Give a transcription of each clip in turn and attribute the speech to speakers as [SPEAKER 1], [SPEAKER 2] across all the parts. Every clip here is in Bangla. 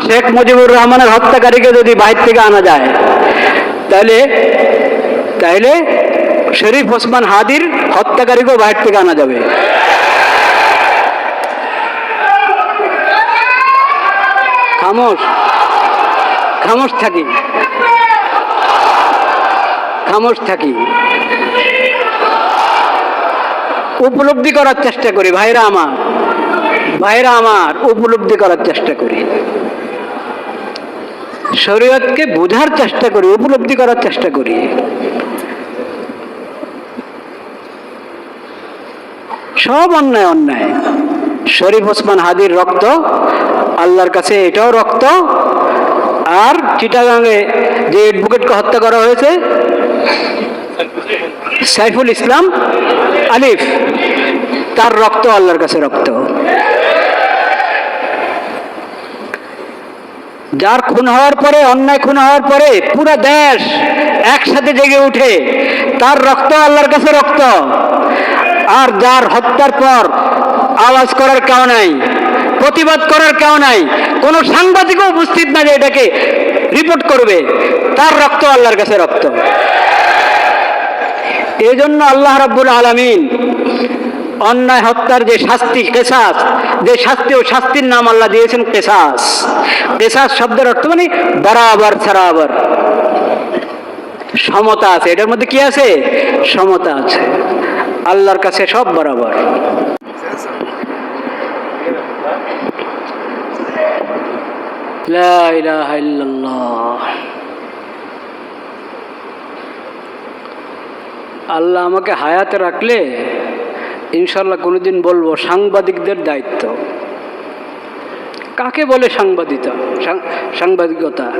[SPEAKER 1] শেখ মুজিবুর রহমানের হত্যাকারীকে যদি বাইর থেকে আনা যায়, তাহলে তাহলে শরীফ ওসমান হাদির হত্যাকারীকেও বাইর থেকে আনা যাবে। খামোশ খামোশ থাকি। খামোশ থাকি। উপলব্ধি করার চেষ্টা করি, ভাইরা আমার ভাইরা আমার, উপলব্ধি করার চেষ্টা করি। শরীয়তকে বোঝার চেষ্টা করি, উপলব্ধি করার চেষ্টা করি। সব অন্যায় অন্যায়। শরীফ ওসমান হাদির রক্ত, আল্লাহর কাছে এটাও রক্ত। আর চিটাগাঙে যে অ্যাডভোকেটকে হত্যা করা হয়েছে, সাইফুল ইসলাম আলিফ, তার রক্ত আল্লাহর কাছে রক্ত। যার খুন হওয়ার পরে, অন্যায় খুন হওয়ার পরে পুরো দেশ একসাথে জেগে উঠে, তার রক্ত আল্লাহর কাছে রক্ত। আর যার হত্যার পর আওয়াজ করার কেউ নাই, প্রতিবাদ করার কেউ নাই, কোনো সাংবাদিকও উপস্থিত না যে এটাকে রিপোর্ট করবে। তার রক্ত আল্লাহর কাছে রক্ত। এই জন্য আল্লাহ রাব্বুল আলামিন অন্যায় হত্যার যে শাস্তি কেসাস যে শাস্তি ও শাস্তির নাম আল্লাহ দিয়েছেন কেসাস কেসাস শব্দের অর্থ মানে বরাবর, ছাড়াবর। সমতা আছে, এটার মধ্যে কি আছে? সমতা আছে। আল্লাহর কাছে সব বরাবর। আল্লাহ আমাকে হায়াতে রাখলে ইনশাল্লাহ কোনোদিন বলব, সাংবাদিকদের দায়িত্ব। কাকে বলে সাংবাদিকতা? সাংবাদিকতা?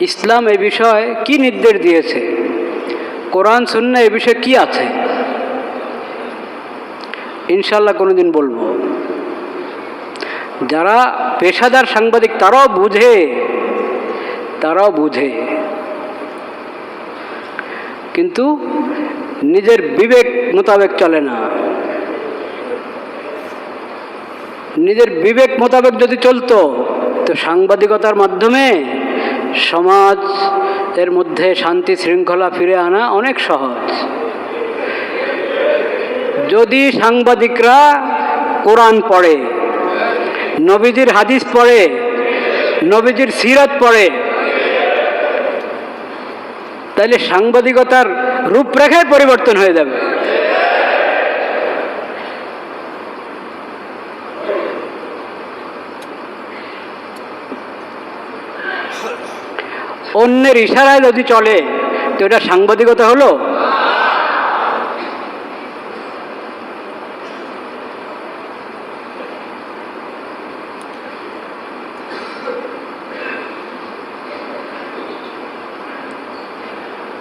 [SPEAKER 1] ইসলাম এ বিষয়ে কি নির্দেশ দিয়েছে? কোরআন শূন্য এ বিষয়ে কি আছে? ইনশাল্লাহ কোনোদিন বলব। যারা পেশাদার সাংবাদিক, তারাও বুঝে। তারাও বুঝে। কিন্তু নিজের বিবেক মোতাবেক চলে না। নিজের বিবেক মোতাবেক যদি চলতো, তো সাংবাদিকতার মাধ্যমে সমাজ এর মধ্যে শান্তি শৃঙ্খলা ফিরে আনা অনেক সহজ। যদি সাংবাদিকরা কোরআন পড়ে, নবীজির হাদিস পড়ে, নবীজির সিরাত পড়ে তাহলে সাংবাদিকতার রূপরেখায় পরিবর্তন হয়ে যাবে। অন্যের ইশারায় যদি চলে তো এটা সাংবাদিকতা হলো?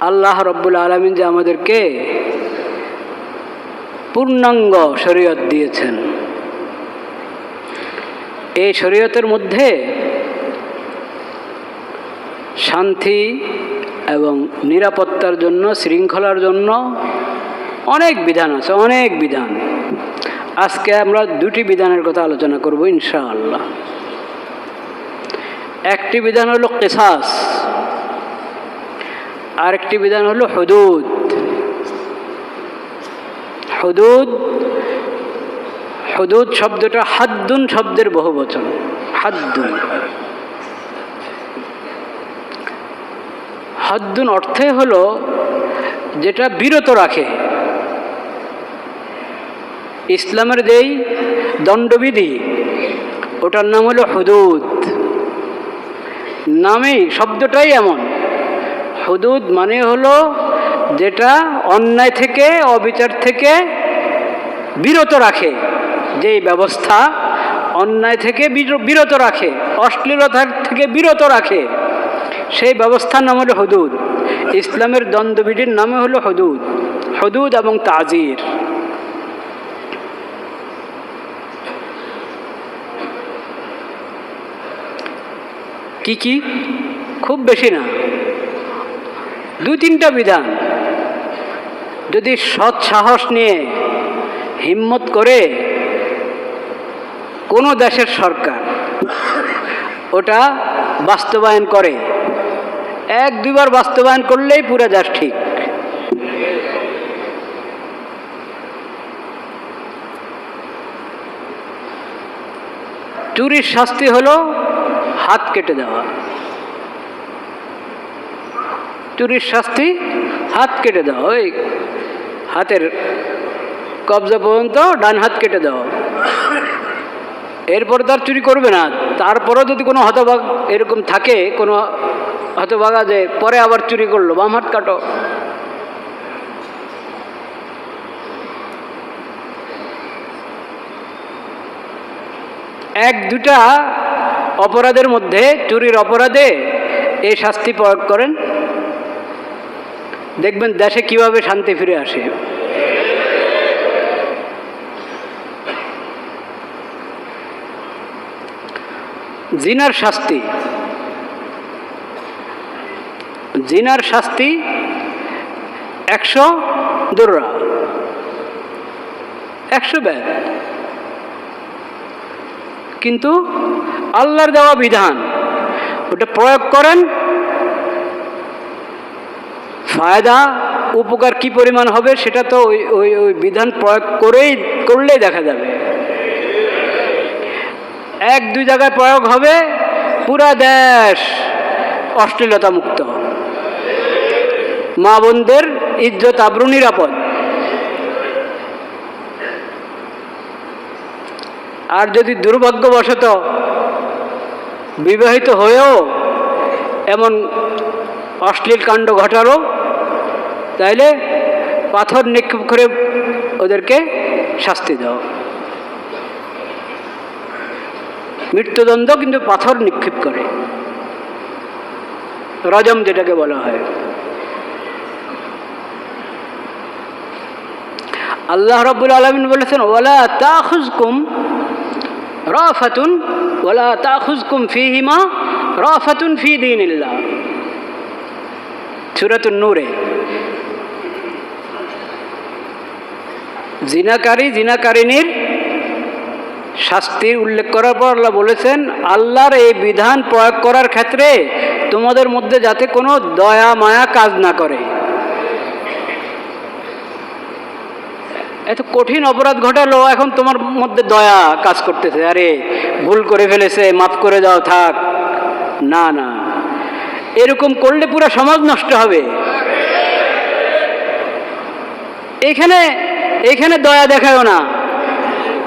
[SPEAKER 1] আল্লাহ রব্বুল আলমিন যে আমাদেরকে পূর্ণাঙ্গ শরীয়ত দিয়েছেন। এই শরীয়তের মধ্যে শান্তি এবং নিরাপত্তার জন্য, শৃঙ্খলার জন্য অনেক বিধান আছে, অনেক বিধান। আজকে আমরা দুটি বিধানের কথা আলোচনা করব ইনশাআল্লাহ। একটি বিধান হলো কেসাস আরেকটি বিধান হলো হদুদ। হদুদ হদুদ শব্দটা হাদ্দুন শব্দের বহু বচন হাদ্দুন। হাদ্দুন অর্থে হলো যেটা বিরত রাখে। ইসলামের যেই দণ্ডবিধি, ওটার নাম হলো হুদুদ। নামেই শব্দটাই এমন। হুদুদ মানে হলো যেটা অন্যায় থেকে, অবিচার থেকে বিরত রাখে। যেই ব্যবস্থা অন্যায় থেকে বিরত রাখে, অশ্লীলতা থেকে বিরত রাখে, সেই ব্যবস্থার নাম হলো হদুদ। ইসলামের দ্বন্দ্ববিধির নামে হলো হদুদ। হদুদ এবং তাজির। কি কি? খুব বেশি না। দু তিনটা বিধান। যদি সৎ সাহস নিয়ে হিম্মত করে কোনো দেশের সরকার ওটা বাস্তবায়ন করে, এক দুবার বাস্তবায়ন করলেই পুরো দেশ ঠিক। চুরির শাস্তি হলো হাত কেটে দেওয়া। চুরির শাস্তি, হাত কেটে দেওয়া ওই হাতের কবজা পর্যন্ত ডান হাত কেটে দেওয়া এরপর তার চুরি করবে না। তারপরেও যদি কোনো হতভাগ এরকম থাকে, কোনো হতভাগা যে পরে আবার চুরি করল, বাম হাত কাটো। এক, দুটা অপরাধের মধ্যে চুরির অপরাধে এই শাস্তি প্রয়োগ করেন। দেখবেন দেশে কীভাবে শান্তি ফিরে আসে। জিনার শাস্তি। জিনার শাস্তি একশো দুর্রা। একশো ব্যাগ কিন্তু আল্লাহর দেওয়া বিধান, ওটা প্রয়োগ করেন ফায়দা, উপকার কি পরিমাণ হবে সেটা তো ওই ওই ওই বিধান প্রয়োগ করেই, করলেই দেখা যাবে। এক, দুই জায়গায় প্রয়োগ হবে, পুরা দেশ অশ্লীলতা মুক্ত। মা বোনদের ইজ্জত আব্রু নিরাপদ। আর যদি দুর্ভাগ্যবশত বিবাহিত হয়েও এমন অশ্লীল কাণ্ড ঘটালো তাইলে পাথর নিক্ষেপ করে ওদেরকে শাস্তি দাও। মৃত্যুদণ্ড কিন্তু পাথর নিক্ষেপ করে। রজম যেটাকে বলা হয়। আল্লাহ রব্বুল আলমিন বলেছেন ওলা তাখুজকুম রাফাতুন ওলা তাখুজকুম ফিহিমা রাফাতুন ফি দিনিল্লাহ। সুরাতুন নূরে। জিনাকারী জিনাকারিনীর শাস্তির উল্লেখ করার পর আল্লাহ বলেছেন, আল্লাহর এই বিধান প্রয়োগ করার ক্ষেত্রে তোমাদের মধ্যে যাতে কোনো দয়া, মায়া কাজ না করে। এত কঠিন অপরাধ ঘটালো এখন তোমার মধ্যে দয়া কাজ করতেছে। আরে, ভুল করে ফেলেছে, মাফ করে দাও, থাক। না না। এরকম করলে পুরো সমাজ নষ্ট হবে। এখানে এখানে দয়া দেখাও না।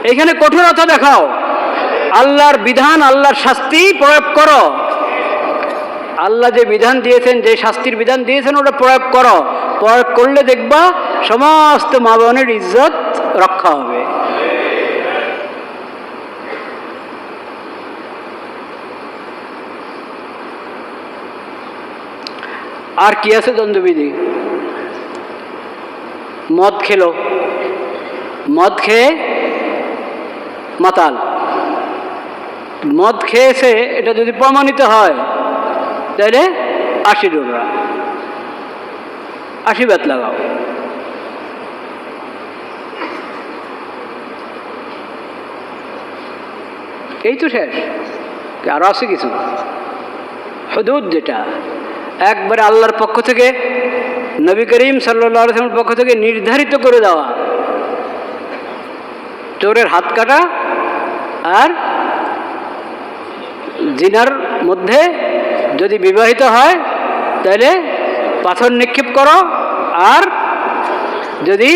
[SPEAKER 1] এখানে কঠোরতা দেখাও। আল্লাহর বিধান, আল্লাহর শাস্তি প্রয়োগ করো। আল্লাহ যে বিধান দিয়েছেন, যে শাস্তির বিধান দিয়েছেন, ওটা প্রয়োগ করো। প্রয়োগ করলে দেখবা সমস্ত মা বোনের ইজ্জত রক্ষা হবে। আর কি আছে দ্বন্দ্ববিধি? মদ খেলো। মদ খেয়ে মাতাল। মদ খেয়েছে এটা যদি প্রমাণিত হয় তাহলে আশি ডোরা আশি বেত লাগাও। এই তো শেষ। আরও আছে কিছু। হদুদ যেটা, একবারে আল্লাহর পক্ষ থেকে, নবী করিম সাল্লামের পক্ষ থেকে নির্ধারিত করে দেওয়া। চোরের হাত কাটা আর জিনার মধ্যে যদি বিবাহিত হয়, তাহলে পাথর নিক্ষেপ করো আর যদি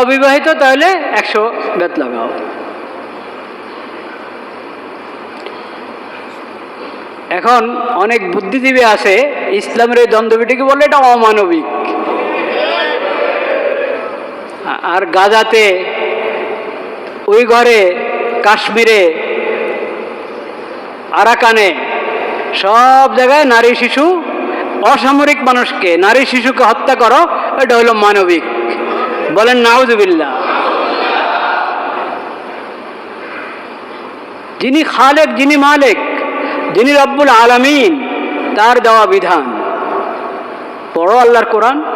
[SPEAKER 1] অবিবাহিত, তাহলে একশো বেত লাগাও। এখন অনেক বুদ্ধিজীবী আছে, ইসলামের এই দ্বন্দ্ববিটিকে বলে এটা অমানবিক। আর গাজাতে, ওই ঘরে, কাশ্মীরে, আরাকানে, সব জায়গায় নারী শিশু, অসামরিক মানুষকে, নারী শিশুকে হত্যা করো, এটা হলো মানবিক। বলেন নাউজুবিল্লা যিনি খালেক, যিনি মালেক, যিনি রব্বুল আলামিন, তার দেওয়া বিধান। পড়ো আল্লাহর কোরআন।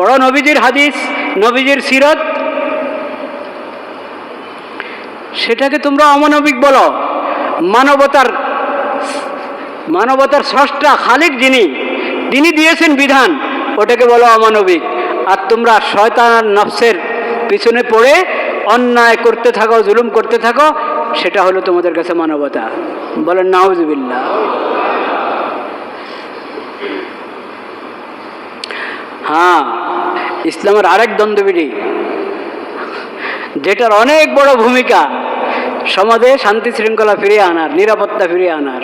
[SPEAKER 1] পড়ো নবীজির হাদিস, নবীজির সিরত। সেটাকে তোমরা অমানবিক বলো। মানবতার মানবতার স্রষ্টা খালিক যিনি, তিনি দিয়েছেন বিধান, ওটাকে বলো অমানবিক। আর তোমরা শয়তান নফসের পিছনে পড়ে অন্যায় করতে থাকো, জুলুম করতে থাকো, সেটা হলো তোমাদের কাছে মানবতা। বলেন, নাউজুবিল্লাহ। হ্যাঁ ইসলামের আরেক দ্বন্দ্ববিধি, যেটার অনেক বড় ভূমিকা সমাজে শান্তি শৃঙ্খলা ফিরিয়ে আনার, নিরাপত্তা ফিরিয়ে আনার,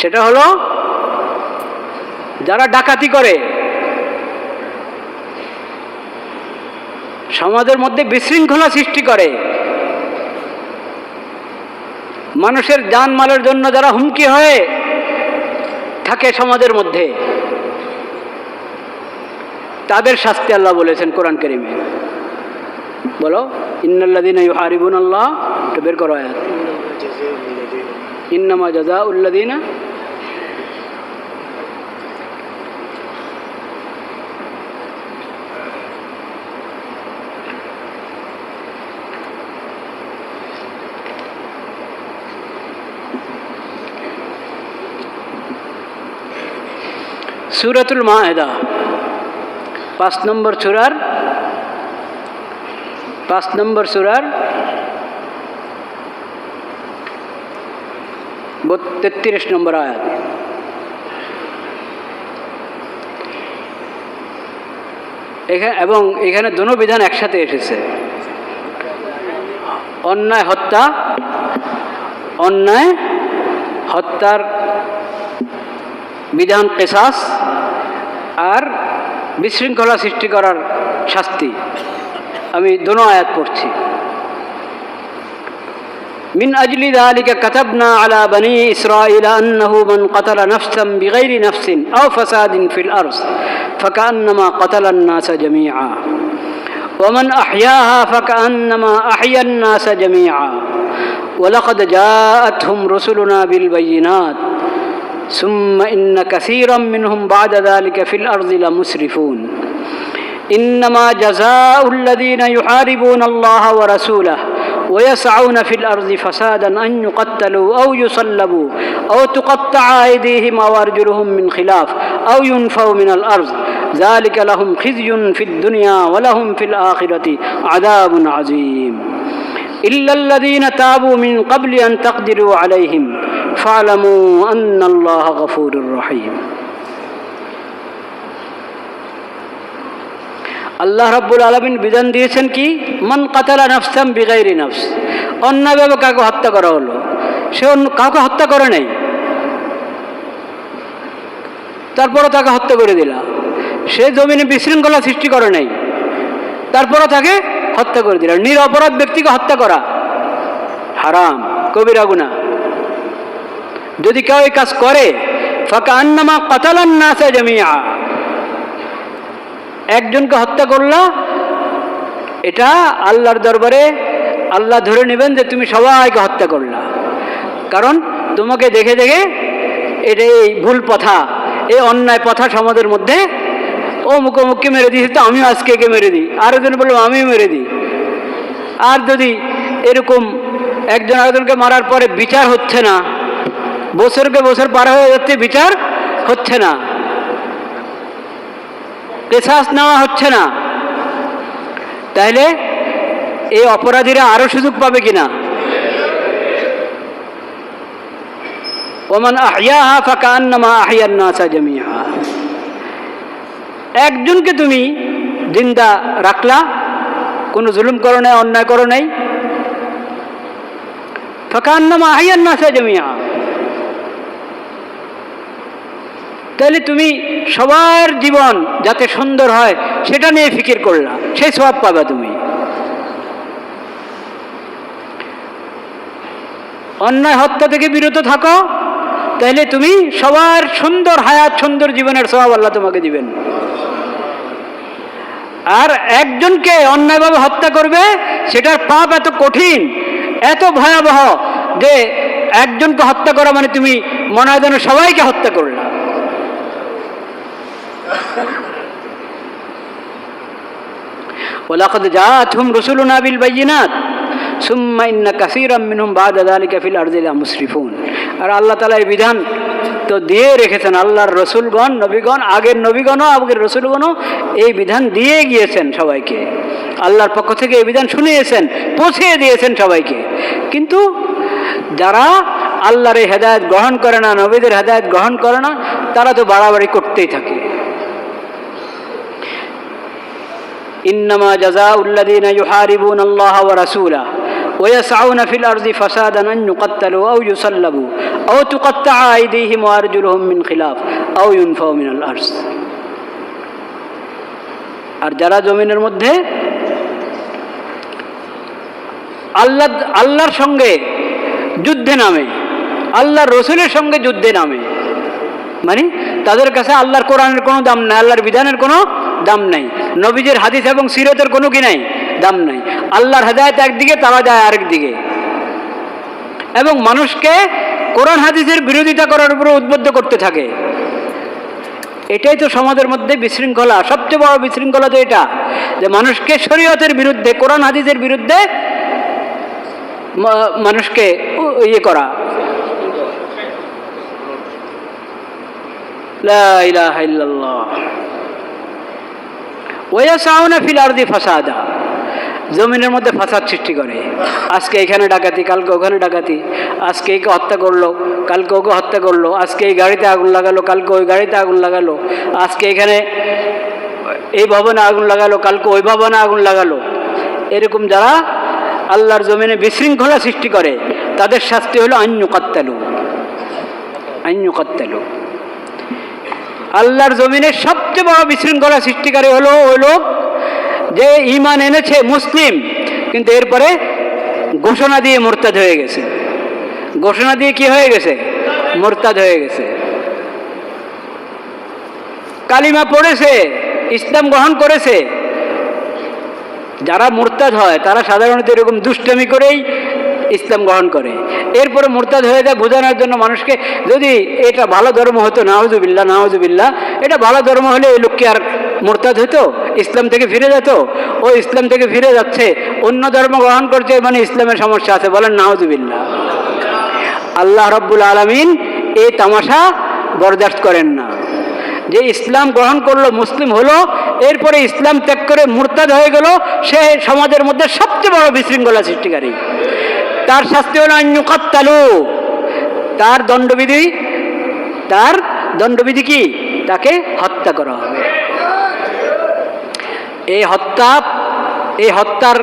[SPEAKER 1] সেটা হলো যারা ডাকাতি করে, সমাজের মধ্যে বিশৃঙ্খলা সৃষ্টি করে, মানুষের জানমালের জন্য যারা হুমকি হয়ে থাকে সমাজের মধ্যে। তাদের শাস্তি আল্লাহ বলেছেন কোরআন করিমে। বলো ইন্নাল্লাদিন ইউহারিবুন আল্লাহ তো বের করো আয়াত। ইন্নামা জাজা উল্লাদিনা সুরাতুল মাহেদা পাঁচ নম্বর সুরার, পাঁচ নম্বর সুরার তেত্রিশ নম্বর আয়াত। এখানে এবং এখানে দোনো বিধান একসাথে এসেছে। অন্যায়, হত্যা, অন্যায়, হত্যার বিধান কেসাস আর বিশৃঙ্খলা সৃষ্টি করার শাস্তি আমি দোনো আয়াত পড়ছি من أجل ذلك كتبنا على بني إسرائيل أنه من قتل نفسا بغير نفس أو فساد في الأرض فكأنما قتل الناس جميعا ومن أحياها فكأنما أحيا الناس جميعا ولقد جاءتهم رسلنا بالبينات ثم إن كثيرا منهم بعد ذلك في الأرض لمسرفون. إنما جزاء الذين يحاربون الله ورسوله ويسعون في الأرض فسادا أن يقتلوا أو يصلبوا أو تقطع أيديهم أو أرجلهم من خلاف أو ينفوا من الأرض. ذلك لهم خزي في الدنيا ولهم في الآخرة عذاب عظيم. إلا الذين تابوا من قبل أن تقدروا عليهم فاعلموا أن الله غفور رحيم আল্লাহ রাব্বুল আলমিন বিধান দিয়েছেন কি মন কাতালা নফসাম বিগাইরি নফস অন্যায়ভাবে কাউকে হত্যা করা হলো সে অন্য কাউকে হত্যা করে নাই তারপরও তাকে হত্যা করে দিলা সে জমিনে বিশৃঙ্খলা সৃষ্টি করে নাই তারপরও তাকে হত্যা করে দিলা। নিরপরাধ ব্যক্তিকে হত্যা করা। হারাম, কবিরা গুনা যদি কেউ এই কাজ করে ফাঁকা আন্নামা কতালান নাসা জামিয়া একজনকে হত্যা করলা, এটা আল্লাহর দরবারে আল্লাহ ধরে নেবেন যে তুমি সবাইকে হত্যা করলা। কারণ তোমাকে দেখে দেখে এটা এই ভুল পথা, এই অন্যায় পথা সমাজের মধ্যে ও মুখ মুখকে মেরে দিয়েছে, তো আমিও আজকে একে মেরে দিই। আরেকজন বললাম আমিও মেরে দিই। আর যদি এরকম একজন আরেকজনকে মারার পরে বিচার হচ্ছে না, বছরকে বছর পার হয়ে যাচ্ছে, বিচার হচ্ছে না। কেসাস নেওয়া হচ্ছে না। তাহলে এই অপরাধীরা আরও সুযোগ পাবে কিনা? ওমান আহিয়াহা ফাঁকা আন্নামা আহিয়ার নাসা জামিয়া একজনকে তুমি জিন্দা রাখলা, কোনো জুলুম করো নাই, অন্যায় করো নাই। ফকান্নামা আহিয়ান নাসা জমিয়া। তাহলে তুমি সবার জীবন যাতে সুন্দর হয়, সেটা নিয়ে ফিকির করলা, সেই স্বভাব পাবে তুমি। অন্যায় হত্যা থেকে বিরত থাকো তাহলে তুমি সবার সুন্দর হায়াত, সুন্দর জীবনের স্বভাব আল্লাহ তোমাকে দিবেন। আর একজনকে অন্যায়ভাবে হত্যা করবে, সেটার পাপ এত কঠিন, এত ভয়াবহ যে একজনকে হত্যা করা মানে তুমি মনে যেন সবাইকে হত্যা করলা। ওলাকদ যা থুম রসুল নাবিল বাইনাথ সুম্মাইন্না কাসিরাম মিনহুম বাদ আলী কাফিল আরজিলা মুশরিফুন আর আল্লাহ তালা এই বিধান তো দিয়ে রেখেছেন, আল্লাহর রসুলগণ, নবীগণ, আগের নবীগণও, আগের রসুলগণও এই বিধান দিয়ে গিয়েছেন সবাইকে। আল্লাহর পক্ষ থেকে এই বিধান শুনিয়েছেন, পৌঁছিয়ে দিয়েছেন সবাইকে। কিন্তু যারা আল্লাহর এই হেদায়ত গ্রহণ করে না, নবীদের হেদায়ত গ্রহণ করে না, তারা তো বাড়াবাড়ি করতেই থাকে। ইন্নামা জাজা উল্লাদিন ইউহারিবুন আল্লাহ রাসুলা ويسعون في الأرض فسادا أن يقتلوا أو يصلبوا أو تقطع أيديهم وأرجلهم من خلاف أو ينفوا من الأرض আর যারা জমিনের মধ্যে আল্লাহ আল্লাহর সঙ্গে যুদ্ধে নামে আল্লাহর রসুলের সঙ্গে যুদ্ধে নামে মানে তাদের কাছে আল্লাহর কোরআনের কোনো দাম নাই আল্লাহর বিধানের কোনো দাম নাই নবীজের হাদিস এবং সিরতের কোনো কি নাই দাম নাই। আল্লাহর হেদায়ত একদিকে, তারা যায় আরেক দিকে এবং মানুষকে কোরআন হাদিসের বিরোধিতা করার উপরে উদ্বুদ্ধ করতে থাকে। এটাই তো সমাজের মধ্যে বিশৃঙ্খলা। সবচেয়ে বড় বিশৃঙ্খলা তো এটা, যে মানুষকে শরীয়তের বিরুদ্ধে, কোরআন হাদিসের বিরুদ্ধে মানুষকে ইয়ে করা। ওয়াসাউনা ফিল আরদি ফাসাদা। জমিনের মধ্যে ফাসাদ সৃষ্টি করে। আজকে এখানে ডাকাতি, কালকে ওখানে ডাকাতি, আজকে একে হত্যা করল, কালকে ওকে হত্যা করল, আজকে এই গাড়িতে আগুন লাগালো, কালকে ওই গাড়িতে আগুন লাগালো, আজকে এখানে এই ভবনে আগুন লাগালো, কালকে ওই ভবনে আগুন লাগালো। এরকম যারা আল্লাহর জমিনে বিশৃঙ্খলা সৃষ্টি করে, তাদের শাস্তি হলো আন্যু কাত্তালু। আন্যু কাত্তালু। আল্লাহর জমিনের সবচেয়ে বড় বিশৃঙ্খলা সৃষ্টিকারী হলো ওই লোক যে ইমান এনেছে মুসলিম, কিন্তু এরপরে ঘোষণা দিয়ে মোরতাদ হয়ে গেছে। ঘোষণা দিয়ে কি হয়ে গেছে? মোরতাদ হয়ে গেছে। কালিমা পড়েছে, ইসলাম গ্রহণ করেছে। যারা মোরতাদ হয়, তারা সাধারণত এরকম দুষ্টমি করেই ইসলাম গ্রহণ করে। এরপরে মোরতাদ হয়ে যায়, বোঝানোর জন্য মানুষকে যদি এটা ভালো ধর্ম হতো নাওজুবিল্লা নাওজুবিল্লা এটা ভালো ধর্ম হলে এই লোককে আর মোরতাদ হতো, ইসলাম থেকে ফিরে যেত। ও ইসলাম থেকে ফিরে যাচ্ছে, অন্য ধর্ম গ্রহণ করছে মানে ইসলামের সমস্যা আছে, বলেন নাওজুবিল্লা আল্লাহ রব্বুল আলমিন এই তামাশা বরদাস্ত করেন না। যে ইসলাম গ্রহণ করল, মুসলিম হলো, এরপরে ইসলাম ত্যাগ করে মুরতাদ হয়ে গেল, সে সমাজের মধ্যে সবচেয়ে বড় বিশৃঙ্খলা সৃষ্টিকারী। তার শাস্তি হলো আন্যকাত্তালু তার দণ্ডবিধি তার দণ্ডবিধি কি? তাকে হত্যা করা হবে। এই হত্যা, এই হত্যার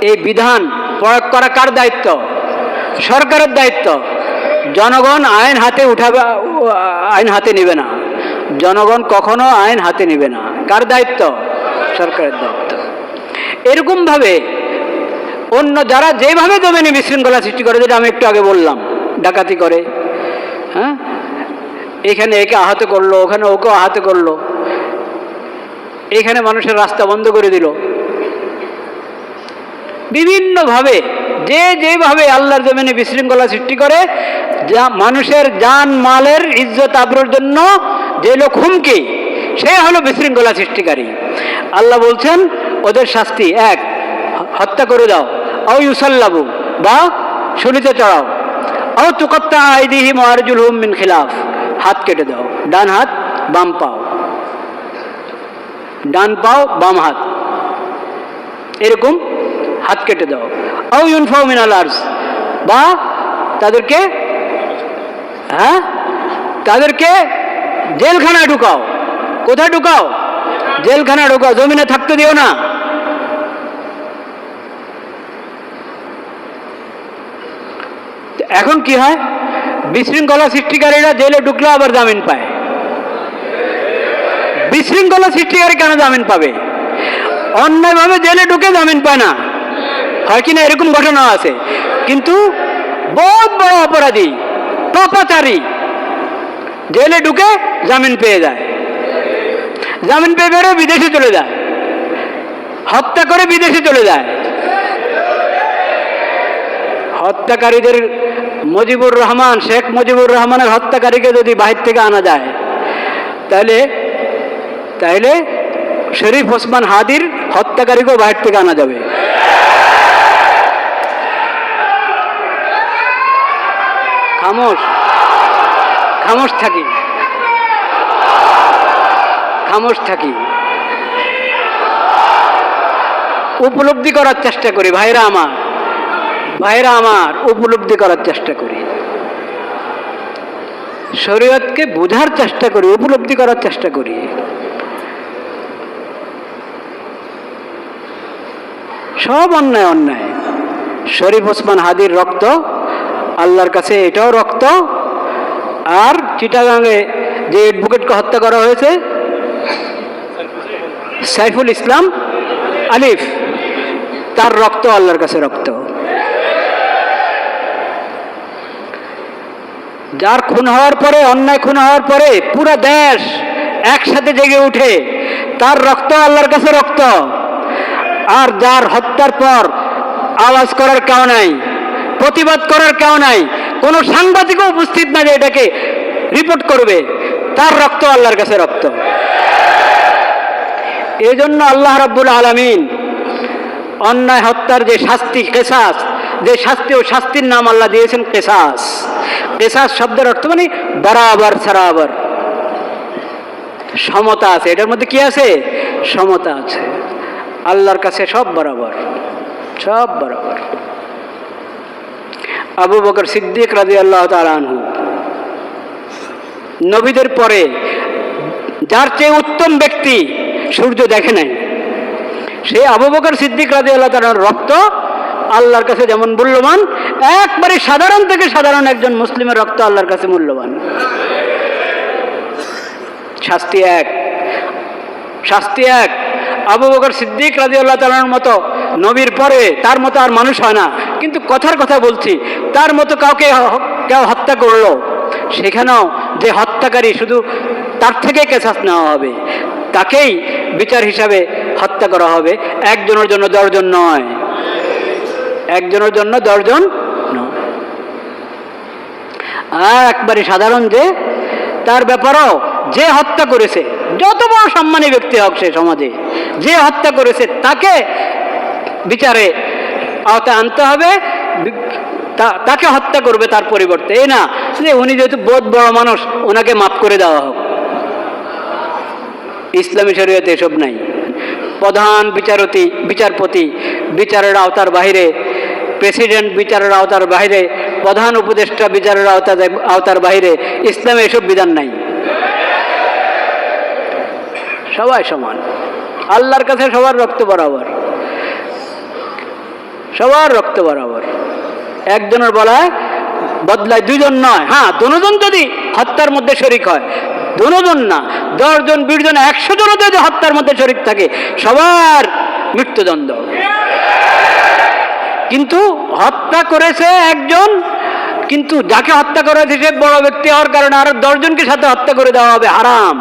[SPEAKER 1] এই বিধান প্রয়োগ করা কার দায়িত্ব? সরকারের দায়িত্ব। জনগণ আইন হাতে উঠাবে, আইন হাতে নেবে না। জনগণ কখনো আইন হাতে নেবে না। কার দায়িত্ব? সরকারের দায়িত্ব। এরকমভাবে অন্য যারা যেভাবে জমিনে বিশৃঙ্খলা সৃষ্টি করে, যেটা আমি একটু আগে বললাম, ডাকাতি করে হ্যাঁ? এখানে একে আহত করল, ওখানে ওকে আহত করল, এখানে মানুষের রাস্তা বন্ধ করে দিল। বিভিন্নভাবে, যে যেভাবে আল্লাহর জমিনে বিশৃঙ্খলা সৃষ্টি করে, যা মানুষের জান মালের ইজ্জত আবরুর জন্য যে লোক হুমকি, সে হলো বিশৃঙ্খলা সৃষ্টিকারী। আল্লাহ বলছেন, ওদের শাস্তি, এক, হত্যা করে দাও। আও ইউসাল্লাবু, বা শুলিতে চড়াও। আও তুকত্তা আইদিহিম আরজুল হুম মিন খিলাফ। হাত কেটে দাও, ডান হাত, বাম পাও। ডান পাও, বাম হাত। এরকম হাত কেটে দাও। আও ইউনফাও মিনাল আর্স বা তাদেরকে হ্যাঁ? তাদেরকে জেলখানায় ঢুকাও। কোথায় ঢুকাও? জেলখানা ঢুকাও, জমিনে থাকতে দিও না তো এখন কি হয়? বিশৃঙ্খলা সৃষ্টিকারীরা জেলে ঢুকলে আবার জামিন পায়। বিশৃঙ্খলা সৃষ্টিকারী কেন জামিন পাবে? অন্যায়ভাবে জেলে ঢুকে জামিন পায় না। হয় কিনা এরকম ঘটনা আছে। কিন্তু বহুত বড় অপরাধী, পাপাচারী জেলে ঢুকে জামিন পেয়ে যায়। জামিন পেয়ে বেরো বিদেশে চলে যায়। হত্যা করে বিদেশে চলে যায়। হত্যাকারীদের মুজিবুর রহমান, শেখ মুজিবুর রহমানের হত্যাকারীকে যদি বাহির থেকে আনা যায়, তাহলে তাহলে শরীফ ওসমান হাদির হত্যাকারীকেও বাহির থেকে আনা যাবে। খামোশ খামোশ থাকি। খামোশ থাকি। উপলব্ধি করার চেষ্টা করি, ভাইরা আমার। ভাইরা আমার, উপলব্ধি করার চেষ্টা করি। শরীয়তকে বোঝার চেষ্টা করি, উপলব্ধি করার চেষ্টা করি। সব অন্যায় অন্যায়। শরীফ ওসমান হাদির রক্ত, আল্লাহর কাছে এটাও রক্ত। আর চিটাগাঙে যে অ্যাডভোকেটকে হত্যা করা হয়েছে, সাইফুল ইসলাম আলিফ, তার রক্ত আল্লাহর কাছে রক্ত। যার খুন হওয়ার পরে, অন্যায় খুন হওয়ার পরে পুরো দেশ একসাথে জেগে উঠে, তার রক্ত আল্লাহর কাছে রক্ত। আর যার হত্যার পর আওয়াজ করার কেউ নাই, প্রতিবাদ করার কেউ নাই, কোনো সাংবাদিকও উপস্থিত না যে এটাকে রিপোর্ট করবে। তার রক্ত আল্লাহর কাছে রক্ত। এই জন্য আল্লাহ রাব্বুল আলমিন অন্যায় হত্যার যে শাস্তি কেসাস যে শাস্তি ও শাস্তির নাম আল্লাহ দিয়েছেন কেসাস কেসাস শব্দের অর্থ মানে বরাবর, সরাবর। সমতা আছে, এটার মধ্যে কি আছে? সমতা আছে। আল্লাহর কাছে সব বরাবর সব বরাবর। আবু বকর সিদ্দিক রাজি আল্লাহ তালানহু নবীদের পরে যার চেয়ে উত্তম ব্যক্তি সূর্য দেখে নাই সেই আবু বকর সিদ্দিক রাজি আল্লাহ তালার রক্ত আল্লাহর কাছে যেমন মূল্যবান, একবারে সাধারণ থেকে সাধারণ একজন মুসলিমের রক্ত আল্লাহর কাছে মূল্যবান। শাস্তি এক। শাস্তি এক। আবু বকর সিদ্দিক রাজি আল্লাহ তালার মতো নবীর পরে তার মতো আর মানুষ হয় না। কিন্তু কথার কথা বলছি, তার মতো কাউকে কেউ হত্যা করল, সেখানেও যে হত্যাকারী শুধু তার থেকে কেসাস নেওয়া হবে, তাকেই বিচার হিসাবে হত্যা করা হবে। একজনের জন্য দশজন নয়। একজনের জন্য দশজন আর একবারে সাধারণ যে, তার ব্যাপারেও যে হত্যা করেছে, যত বড় সম্মানী ব্যক্তি হোক সে সমাজে, যে হত্যা করেছে, তাকে বিচারে আওতায় আনতে হবে তাকে হত্যা করবে তার পরিবর্তে। এই না যে উনি যেহেতু বোধ বড় মানুষ, ওনাকে মাফ করে দেওয়া হোক। ইসলামী শরীয়তে এসব নাই। প্রধান বিচারতি, বিচারপতি, বিচারের আওতার বাইরে প্রেসিডেন্ট বিচারের আওতার বাইরে প্রধান উপদেষ্টা বিচারের আওতার আওতার বাইরে ইসলামে এসব বিধান নাই। সবাই সমান। আল্লাহর কাছে সবার রক্ত বরাবর। সবার রক্ত বরাবর। একজনের বলায় বদলায় দুজন নয়। হ্যাঁ দুজন যদি হত্যার মধ্যে শরিক হয়, দুজন না, দশজন, বিশজন, একশো জন যদি হত্যার মধ্যে শরিক থাকে, সবার মৃত্যুদণ্ড। কিন্তু হত্যা করেছে একজন, কিন্তু যাকে হত্যা করেছে সে বড় ব্যক্তি হওয়ার কারণে আরও দশজনকে সাথে হত্যা করে দেওয়া হবে, হারাম।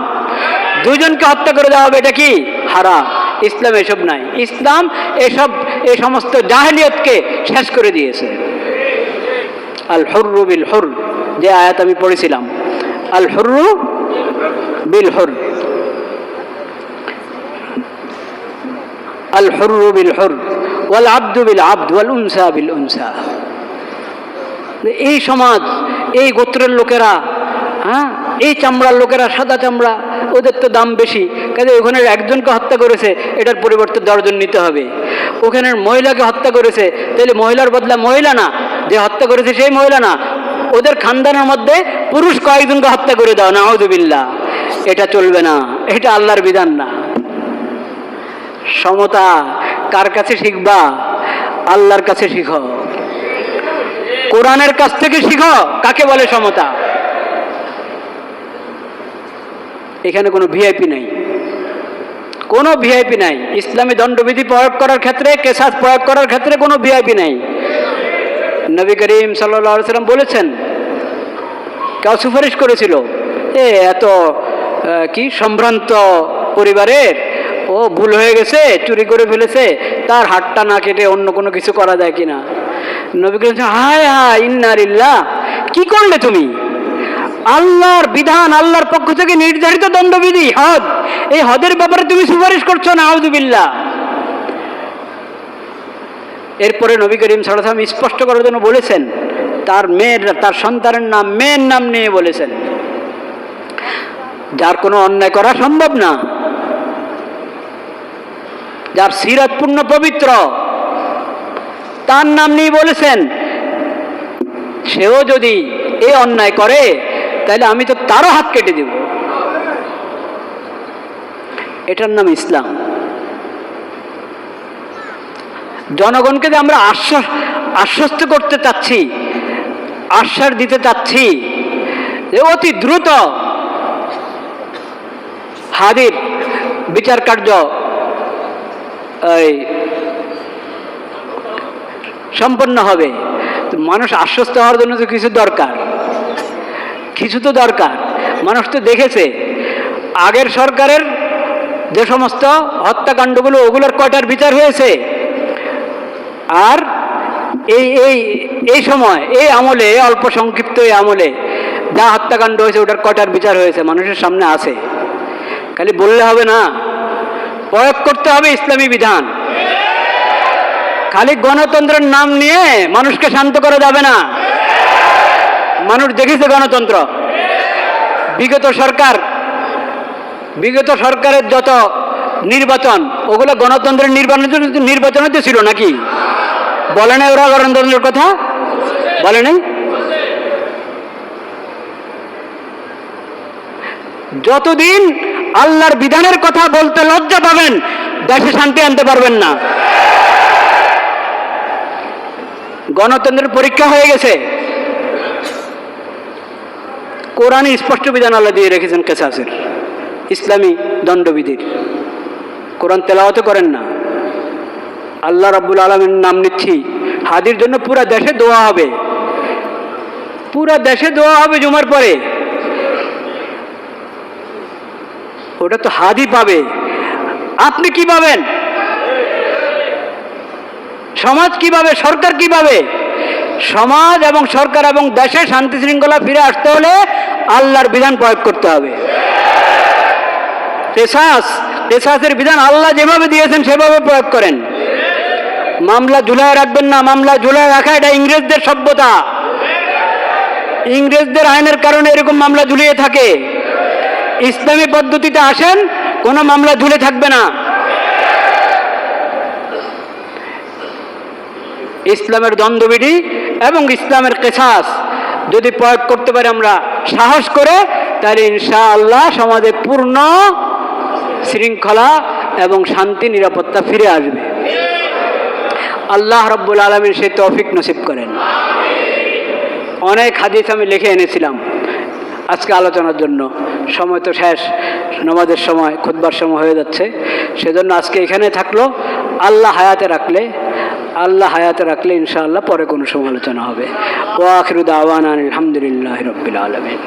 [SPEAKER 1] দুজনকে হত্যা করে দেওয়া হবে, এটা কি? হারাম। ইসলাম এসব নাই। ইসলাম এসব, এ সমস্ত জাহেলিয়তকে শেষ করে দিয়েছে। আল হর্রু বিল হর, যে আয়াত আমি পড়েছিলাম। আল হর্রু বিল হর। আল হর্রু বিল হর। ওয়াল আব্দু বিল ওয়াল উনসা বিল উনসা। এই সমাজ, এই গোত্রের লোকেরা হ্যাঁ? এই চামড়ার লোকেরা, সাদা চামড়া, ওদের তো দাম বেশি। কাজে ওখানে একজনকে হত্যা করেছে, এটার পরিবর্তে দশজন নিতে হবে। ওখানের মহিলাকে হত্যা করেছে তাহলে মহিলার বদলা মহিলা না। যে হত্যা করেছে সেই মহিলা না। ওদের খানদানের মধ্যে পুরুষ কয়েকজনকে হত্যা করে দাও না আউদুবিল্লা এটা চলবে না, এটা আল্লাহর বিধান না। সমতা কার কাছে শিখবা? আল্লাহর কাছে শিখো। কোরআনের কাছ থেকে শিখো, কাকে বলে সমতা? এখানে কোনো ভিআইপি নাই। কোনো ভিআইপি নাই। ইসলামী দণ্ডবিধি প্রয়োগ করার ক্ষেত্রে কেসাস প্রয়োগ করার ক্ষেত্রে কোনো ভিআইপি নাই। নবী করিম সাল্লা সাল্লাম বলেছেন, কেউ সুপারিশ করেছিল, এ এত কি সম্ভ্রান্ত পরিবারের ও ভুল হয়ে গেছে চুরি করে ফেলেছে তার হাতটা না কেটে অন্য কোনো কিছু করা যায় কিনা? নবী বলছেন, হায় হায় ইন্নারিল্লাহ কি করলে তুমি? আল্লাহর বিধান আল্লাহর পক্ষ থেকে নির্ধারিত দণ্ডবিধি হদ। এই হদের ব্যাপারে তুমি সুপারিশ করছ না আউদুবিল্লাহ এরপরে নবী করিম সাল্লাম স্পষ্ট করার জন্য বলেছেন তার মেয়ের তার সন্তানের নাম মেয়ের নাম নিয়ে বলেছেন। যার কোনো অন্যায় করা সম্ভব না। যার সিরাত পূর্ণ পবিত্র। তার নাম নিয়ে বলেছেন, সেও যদি এ অন্যায় করে, তাহলে আমি তো তারও হাত কেটে দেব। এটার নাম ইসলাম। জনগণকে যে আমরা আশ্বাস আশ্বস্ত করতে চাচ্ছি, আশ্বাস দিতে চাচ্ছি, যে অতি দ্রুত হাদির বিচার কার্য সম্পন্ন হবে। মানুষ আশ্বস্ত হওয়ার জন্য তো কিছু দরকার। কিছু তো দরকার। মানুষ তো দেখেছে, আগের সরকারের যে সমস্ত হত্যাকাণ্ডগুলো, ওগুলোর কয়টার বিচার হয়েছে? আর এই এই এই সময়, এই আমলে অল্প সংক্ষিপ্ত এই আমলে যা হত্যাকাণ্ড হয়েছে, ওটার কয়টার বিচার হয়েছে, মানুষের সামনে আছে। খালি বললে হবে না। প্রয়োগ করতে হবে ইসলামী বিধান। খালি গণতন্ত্রের নাম নিয়ে মানুষকে শান্ত করা যাবে না। মানুষ দেখেছে গণতন্ত্র। বিগত সরকার, বিগত সরকারের যত নির্বাচন, ওগুলো গণতন্ত্রের নির্বাচন নির্বাচনে তো ছিল নাকি? বলে নাই ওরা গণতন্ত্রের কথা? বলে নাই? যতদিন আল্লাহর বিধানের কথা বলতে লজ্জা পাবেন, দেশে শান্তি আনতে পারবেন না। গণতন্ত্রের পরীক্ষা হয়ে গেছে। কোরআনে স্পষ্ট বিধান আল্লাহ দিয়ে রেখেছেন কেসাসের। ইসলামী দণ্ডবিধির। কোরআন তেলাওয়াতে করেন না। আল্লাহ রাব্বুল আলমের নাম নিচ্ছি। হাদির জন্য পুরা দেশে দোয়া হবে। পুরা দেশে দোয়া হবে জুমার পরে। ওটা তো হাদি পাবে। আপনি কি পাবেন? সমাজ কি পাবে? সরকার কি পাবে? সমাজ এবং সরকার এবং দেশে শান্তি শৃঙ্খলা ফিরে আসতে হলে আল্লাহর বিধান প্রয়োগ করতে হবে। পেশাসের বিধান আল্লাহ যেভাবে দিয়েছেন সেভাবে প্রয়োগ করেন। মামলা ঝুলায় রাখবেন না, মামলা ঝুলায় রাখা এটা ইংরেজদের সভ্যতা। ইংরেজদের আইনের কারণে এরকম মামলা ঝুলিয়ে থাকে। ইসলামী পদ্ধতিতে আসেন, কোনো মামলা ঝুলে থাকবে না। ইসলামের দ্বন্দ্ববিধি এবং ইসলামের কেসাস, যদি প্রয়োগ করতে পারি আমরা সাহস করে, তাহলে ইনশা আল্লাহ সমাজে পূর্ণ শৃঙ্খলা এবং শান্তি, নিরাপত্তা ফিরে আসবে। আল্লাহ রব্বুল আলমীর সেই তৌফিক নসিব করেন। অনেক হাদিস আমি লিখে এনেছিলাম। আজকে আলোচনার জন্য। সময় তো শেষ, নমাজের সময় খুদবার সময় হয়ে যাচ্ছে। সেজন্য আজকে এখানে থাকল, আল্লাহ হায়াতে রাখলে, আল্লাহ হায়াতে রাখলে ইনশাআল্লাহ পরে কোনো সময় আলোচনা হবে ও আখরুদ আওয়ান আলহামদুলিল্লাহ রবিল আলমিন।